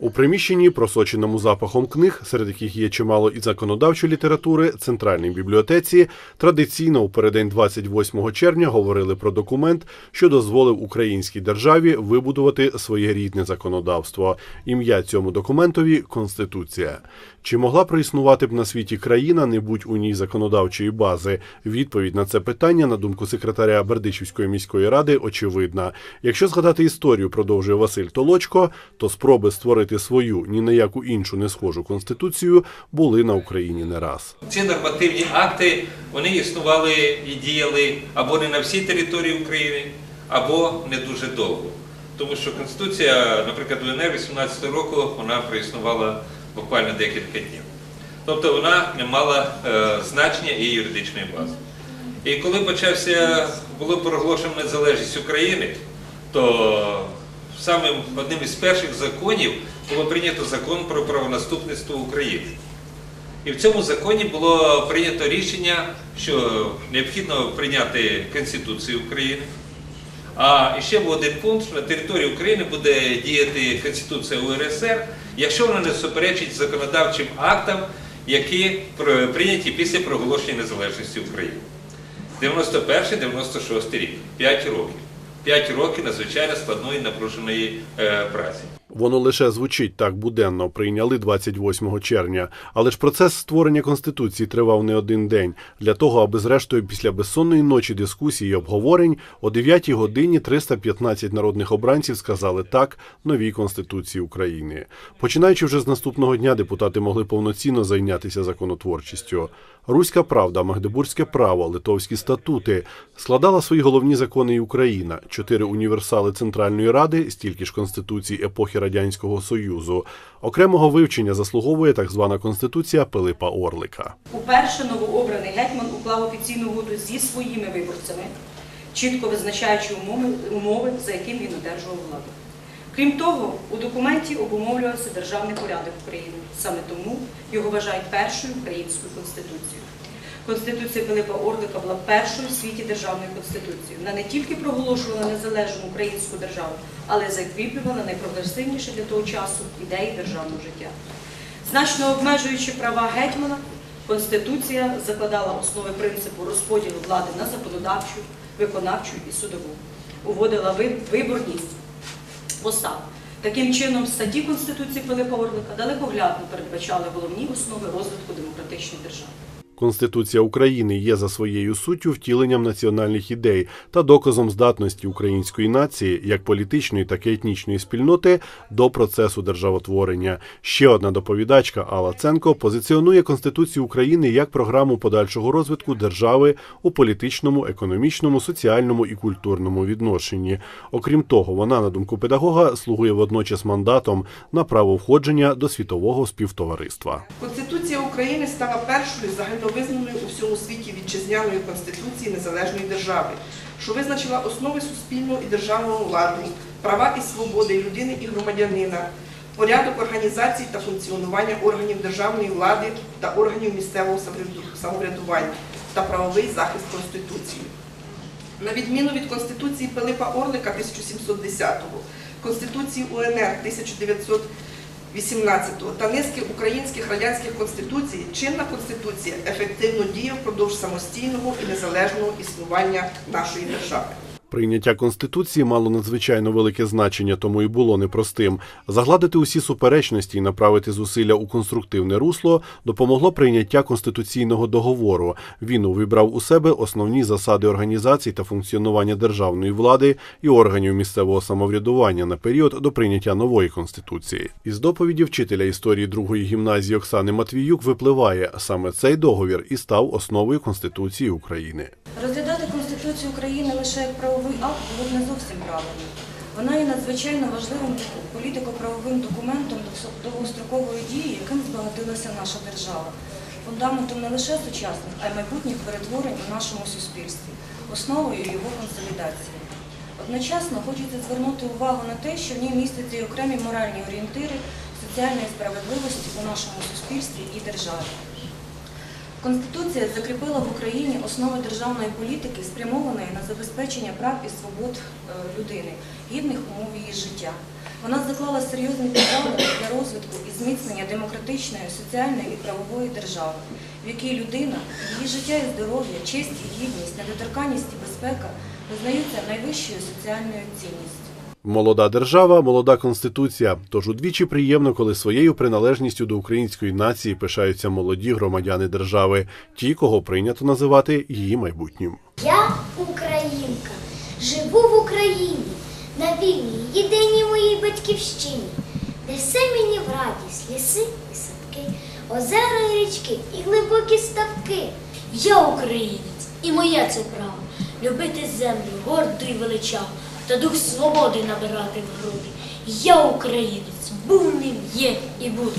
У приміщенні, просоченому запахом книг, серед яких є чимало і законодавчої літератури, центральній бібліотеці, традиційно у передень 28 червня говорили про документ, що дозволив українській державі вибудувати своє рідне законодавство. Ім'я цьому документові Конституція. Чи могла проіснувати б на світі країна, не будь у ній законодавчої бази? Відповідь на це питання, на думку секретаря Бердичівської міської ради, очевидна. Якщо згадати історію, продовжує Василь Толочко, то спроби створити свою ні на яку іншу не схожу конституцію були на Україні не раз. Ці нормативні акти вони існували і діяли або не на всій території України, або не дуже довго. Тому що Конституція, наприклад, УНР 18 року вона проіснувала буквально декілька днів. Тобто вона не мала е, значення і юридичної бази. І коли почався, було проголошено незалежність України, то самим одним із перших законів було прийнято закон про правонаступництво України. І в цьому законі було прийнято рішення, що необхідно прийняти Конституцію України. А ще був один пункт, що на території України буде діяти Конституція УРСР, якщо воно не суперечить законодавчим актам, які прийняті після проголошення незалежності України. 91-96 рік, 5 років. 5 років надзвичайно складної напруженої е, праці. Воно лише звучить так буденно, прийняли 28 червня. Але ж процес створення конституції тривав не один день. Для того, аби зрештою після безсонної ночі дискусій і обговорень о 9 годині 315 народних обранців сказали так новій конституції України. Починаючи вже з наступного дня, депутати могли повноцінно зайнятися законотворчістю. Руська правда, Магдебурзьке право, литовські статути складала свої головні закони і Україна, чотири універсали Центральної Ради, стільки ж конституцій епохи Радянського Союзу. Окремого вивчення заслуговує так звана конституція Пилипа Орлика. Уперше новообраний гетьман уклав офіційну угоду зі своїми виборцями, чітко визначаючи умови, умови, за яким він одержував владу. Крім того, у документі обумовлювався державний порядок України. Саме тому його вважають першою українською конституцією. Конституція Пилипа Орлика була першою в світі державною конституцією. Вона не тільки проголошувала незалежну українську державу, але закріплювала найпрогресивніші для того часу ідеї державного життя. Значно обмежуючи права гетьмана, Конституція закладала основи принципу розподілу влади на законодавчу, виконавчу і судову, уводила виборність посад. Таким чином, статті Конституції Пилипа Орлика далекоглядно передбачали головні основи розвитку демократичної держави. Конституція України є за своєю суттю втіленням національних ідей та доказом здатності української нації, як політичної, так і етнічної спільноти, до процесу державотворення. Ще одна доповідачка Алла Ценко позиціонує Конституцію України як програму подальшого розвитку держави у політичному, економічному, соціальному і культурному відношенні. Окрім того, вона, на думку педагога, слугує водночас мандатом на право входження до світового співтовариства. Конституція України стала першою загальновизнаною у всьому світі вітчизняною конституції незалежної держави, що визначила основи суспільного і державного ладу, права і свободи людини і громадянина, порядок організації та функціонування органів державної влади та органів місцевого самоврядування та правовий захист Конституції. На відміну від Конституції Пилипа Орлика 1710-го, Конституції УНР 1918-го та низки українських радянських конституцій, чинна конституція ефективно діє впродовж самостійного і незалежного існування нашої держави. Прийняття конституції мало надзвичайно велике значення, тому і було непростим. Загладити усі суперечності і направити зусилля у конструктивне русло допомогло прийняття конституційного договору. Він увібрав у себе основні засади організації та функціонування державної влади і органів місцевого самоврядування на період до прийняття нової конституції. Із доповіді вчителя історії другої гімназії Оксани Матвіюк випливає саме цей договір і став основою конституції України. Розглядати Конституцію України лише як правовий акт було б не зовсім правильно. Вона є надзвичайно важливим політико-правовим документом довгострокової дії, яким збагатилася наша держава, фундаментом не лише сучасних, а й майбутніх перетворень у нашому суспільстві, основою його консолідації. Одночасно хочеться звернути увагу на те, що в ній містяться й окремі моральні орієнтири соціальної справедливості у нашому суспільстві і державі. Конституція закріпила в Україні основи державної політики, спрямованої на забезпечення прав і свобод е, людини, гідних умов її життя. Вона заклала серйозні підстави для розвитку і зміцнення демократичної, соціальної і правової держави, в якій людина, її життя і здоров'я, честь і гідність, недоторканність і безпека визнаються найвищою соціальною цінністю. Молода держава, молода конституція. Тож удвічі приємно, коли своєю приналежністю до української нації пишаються молоді громадяни держави, ті, кого прийнято називати її майбутнім. Я українка, живу в Україні, на вільній, єдиній моїй батьківщині, де все мені в радість, ліси і садки, озера і річки і глибокі ставки. Я українець, і моє це право любити землю гордо і величав, та дух свободи набирати в груди. Я українець, був ним, є і буду.